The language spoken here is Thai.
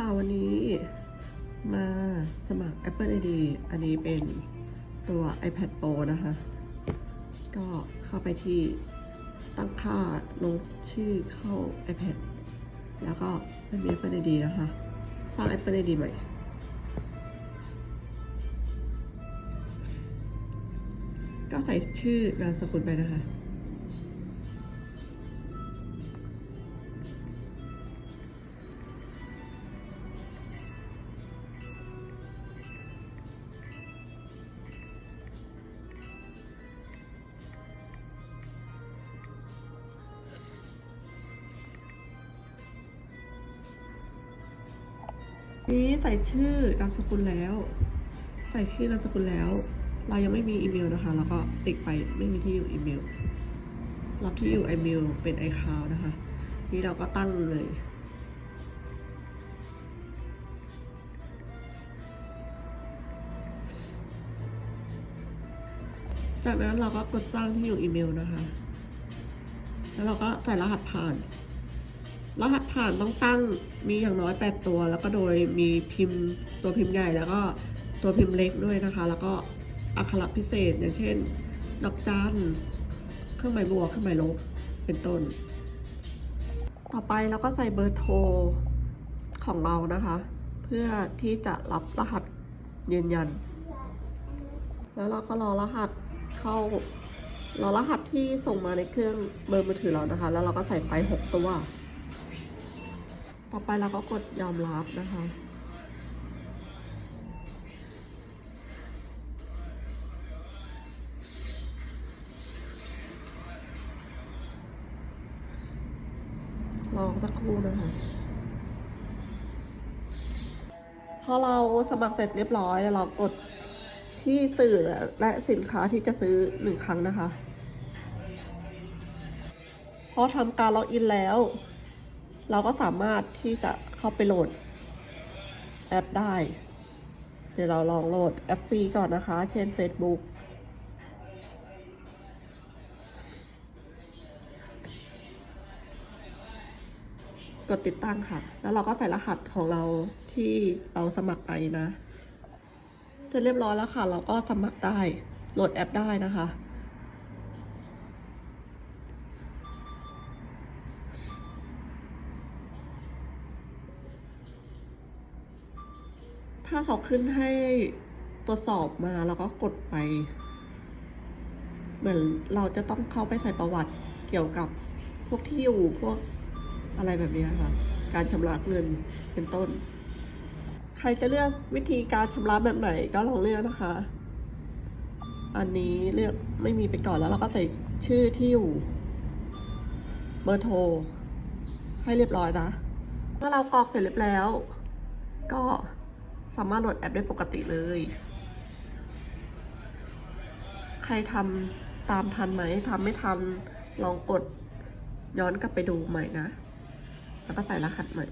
ค่ะวันนี้มาสมัคร Apple ID อันนี้เป็นตัว iPad Pro นะคะ ก็เข้าไปที่ตั้งค่าลงชื่อเข้า iPad แล้วก็ไม่มี Apple ID นะคะ สร้าง Apple ID ใหม่ ก็ใส่ชื่อนามสกุลไปนะคะ นี้ใส่ชื่อนามสกุลแล้ว ใส่ชื่อนามสกุลแล้ว เรายังไม่มีอีเมลนะคะ แล้วก็ติ๊กไปไม่มีที่อยู่อีเมล รับที่อยู่อีเมลเป็น iCloud นะคะ นี่เราก็ตั้งเลยจากนั้นเราก็กดสร้างที่อยู่อีเมลนะคะ แล้วเราก็ใส่รหัสผ่าน รหัสผ่านต้องตั้งมีอย่างน้อย 8 ตัว แล้วก็โดยมีพิมพ์ตัวพิมพ์ใหญ่แล้วก็ตัวพิมพ์เล็กด้วยนะคะ แล้วก็อักขระพิเศษอย่างเช่น ดอกจันเครื่องหมายบวกเครื่องหมายลบเป็นต้น ต่อไปเราก็ใส่เบอร์โทรของเรานะคะ เพื่อที่จะรับรหัสยืนยัน แล้วเราก็รอรหัสเข้า รอรหัสที่ส่งมาในเครื่องเบอร์มือถือเรานะคะ แล้วเราก็ใส่ไป 6 ตัว ต่อไปเราก็กดยอมรับนะคะรอสักครู่นะคะ พอเราสมัครเสร็จเรียบร้อยแล้วเรากดที่สื่อและสินค้าที่จะซื้อหนึ่งครั้งนะคะ พอทำการล็อกอินแล้ว เราก็สามารถที่จะเข้าไปโหลดแอปได้ เดี๋ยวเราลองโหลดแอปฟรีก่อนนะคะ เช่น Facebook กดติดตั้งค่ะ แล้วเราก็ใส่รหัสของเราที่เราสมัครไปนะเสร็จเรียบร้อยแล้วค่ะ เราก็สมัครได้ โหลดแอปได้นะคะ ถ้าเขาขึ้นให้ตรวจสอบมาเราก็กดไป เหมือนเราจะต้องเข้าไปใส่ประวัติเกี่ยวกับพวกที่อยู่พวกอะไรแบบนี้ค่ะ การชำระเงินเป็นต้น ใครจะเลือกวิธีการชำระแบบไหนก็ลองเลือกนะคะ อันนี้เลือกไม่มีไปก่อนแล้วเราก็ใส่ชื่อที่อยู่ เบอร์โทร ให้เรียบร้อยนะ เมื่อเรากรอกเสร็จเรียบแล้ว ก็ สามารถโหลดแอปได้ปกติเลย ใครทำตามทันไหมทำไม่ทันลองกดย้อนกลับไปดูใหม่นะ แล้วก็ใส่รหัสใหม่